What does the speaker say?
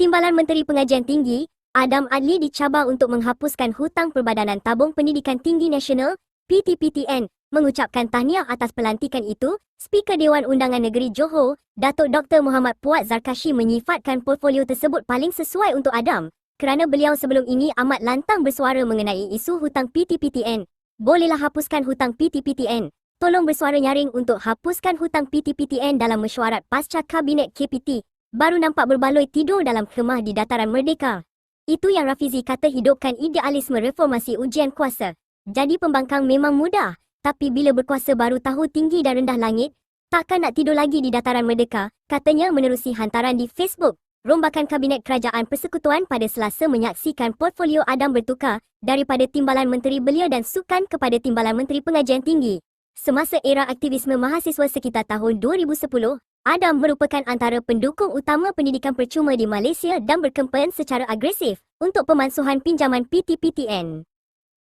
Timbalan Menteri Pengajian Tinggi, Adam Adli dicabar untuk menghapuskan hutang Perbadanan Tabung Pendidikan Tinggi Nasional, PTPTN, mengucapkan tahniah atas pelantikan itu, Speaker Dewan Undangan Negeri Johor, Datuk Dr. Muhammad Puat Zarkashi menyifatkan portfolio tersebut paling sesuai untuk Adam kerana beliau sebelum ini amat lantang bersuara mengenai isu hutang PTPTN. Bolehlah hapuskan hutang PTPTN. Tolong bersuara nyaring untuk hapuskan hutang PTPTN dalam mesyuarat pasca Kabinet KPT. Baru nampak berbaloi tidur dalam khemah di dataran merdeka. Itu yang Rafizi kata hidupkan idealisme reformasi ujian kuasa. Jadi pembangkang memang mudah. Tapi bila berkuasa baru tahu tinggi dan rendah langit, takkan nak tidur lagi di dataran merdeka, katanya menerusi hantaran di Facebook. Rombakan Kabinet Kerajaan Persekutuan pada Selasa menyaksikan portfolio Adam bertukar daripada Timbalan Menteri Belia dan Sukan kepada Timbalan Menteri Pengajian Tinggi. Semasa era aktivisme mahasiswa sekitar tahun 2010, Adam merupakan antara pendukung utama pendidikan percuma di Malaysia dan berkempen secara agresif untuk pemansuhan pinjaman PTPTN.